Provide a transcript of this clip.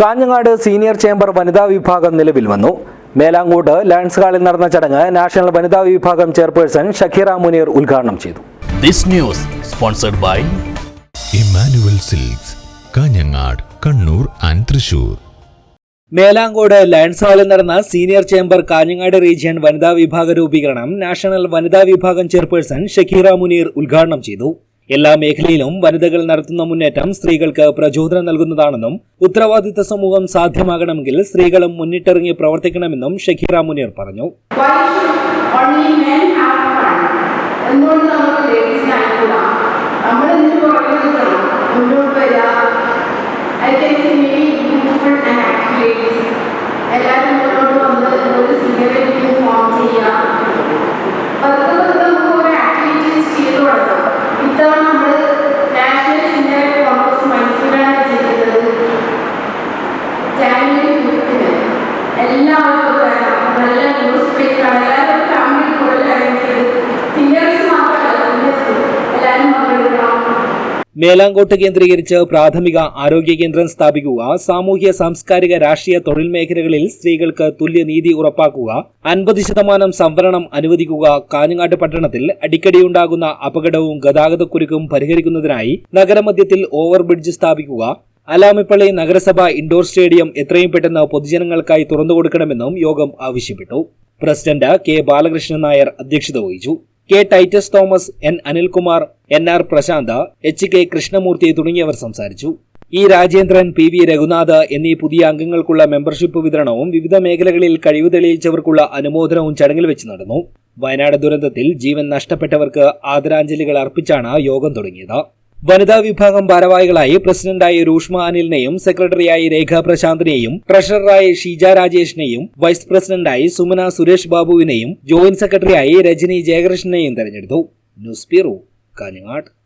Kanhangad senior chamber വനിതാ വിഭാഗം നിലവിൽ വന്നു. മേലാങ്കോട്ട് ലയൺസ് ഹാളിൽ നടന്ന ചടങ്ങ് നാഷണൽ വനിതാ വിഭാഗം ചെയർപേഴ്സൺ ഷക്കീറ മുനീർ ഉദ്ഘാടനം ചെയ്തു. This news sponsored by Emmanuel Silks Kanhangad Kannur and Thrissur. Melankode Lions ഹാളിൽ നടന്ന സീനിയർ ചേംബർ കാഞ്ഞങ്ങാട് റീജിയൻ വനിതാ വിഭാഗ രൂപീകരണം നാഷണൽ വനിതാ വിഭാഗം ചെയർപേഴ്സൺ ഷക്കീറ മുനീർ ഉദ്ഘാടനം ചെയ്തു. എല്ലാ മേഖലയിലും വനിതകൾ നടത്തുന്ന മുന്നേറ്റം സ്ത്രീകൾക്ക് പ്രചോദനം നൽകുന്നതാണെന്നും ഉത്തരവാദിത്ത സമൂഹം സാധ്യമാകണമെങ്കിൽ സ്ത്രീകളും മുന്നിട്ടിറങ്ങി പ്രവർത്തിക്കണമെന്നും ഷക്കീറ മുനീർ പറഞ്ഞു. എല്ലാവരും വരണം നല്ല ന്യൂസ് എല്ലാവരും മേലാങ്കോട്ട് കേന്ദ്രീകരിച്ച് പ്രാഥമിക ആരോഗ്യ കേന്ദ്രം സ്ഥാപിക്കുക സാമൂഹ്യ സാംസ്കാരിക രാഷ്ട്രീയ തൊഴിൽ മേഖലകളിൽ സ്ത്രീകൾക്ക് തുല്യനീതി ഉറപ്പാക്കുക അൻപത് ശതമാനം സംവരണം അനുവദിക്കുക കാഞ്ഞങ്ങാട്ട് പട്ടണത്തിൽ അടിക്കടിയുണ്ടാകുന്ന അപകടവും ഗതാഗതക്കുരുക്കും പരിഹരിക്കുന്നതിനായി നഗരമധ്യത്തിൽ ഓവർബ്രിഡ്ജ് സ്ഥാപിക്കുക അലാമിപ്പള്ളി നഗരസഭ ഇൻഡോർ സ്റ്റേഡിയം എത്രയും പെട്ടെന്ന് പൊതുജനങ്ങൾക്കായി തുറന്നു കൊടുക്കണമെന്നും യോഗം ആവശ്യപ്പെട്ടു. പ്രസിഡന്റ് കെ ബാലകൃഷ്ണൻ നായർ അധ്യക്ഷത വഹിച്ചു. K Titus Thomas N Anilkumar N R Prashanth H K Krishnamurthy തുടങ്ങിയവർ സംസാരിച്ചു. E Rajendran P V Raghunath എന്നീ പുതിയ അംഗങ്ങൾക്കുള്ള മെമ്പർഷിപ്പ് വിതരണവും വിവിധ മേഖലകളിൽ കഴിവ് തെളിയിച്ചവർക്കുള്ള അനുമോദനവും ചടങ്ങിൽ വെച്ച് നടന്നു. വയനാട് ദുരന്തത്തിൽ ജീവൻ നഷ്ടപ്പെട്ടവർക്ക് ആദരാഞ്ജലികൾ അർപ്പിച്ചാണ് യോഗം തുടങ്ങിയത്. വനിതാ വിഭാഗം ഭാരവാഹികളായി പ്രസിഡന്റായി രൂഷ്മ അനിലിനെയും സെക്രട്ടറിയായി രേഖ പ്രശാന്തിനെയും ട്രഷററായി ഷീജ രാജേഷിനെയും വൈസ് പ്രസിഡന്റായി സുമന സുരേഷ് ബാബുവിനെയും ജോയിന്റ് സെക്രട്ടറിയായി രജനി ജയകൃഷ്ണനെയും തെരഞ്ഞെടുത്തു. News bureau Kanhangad.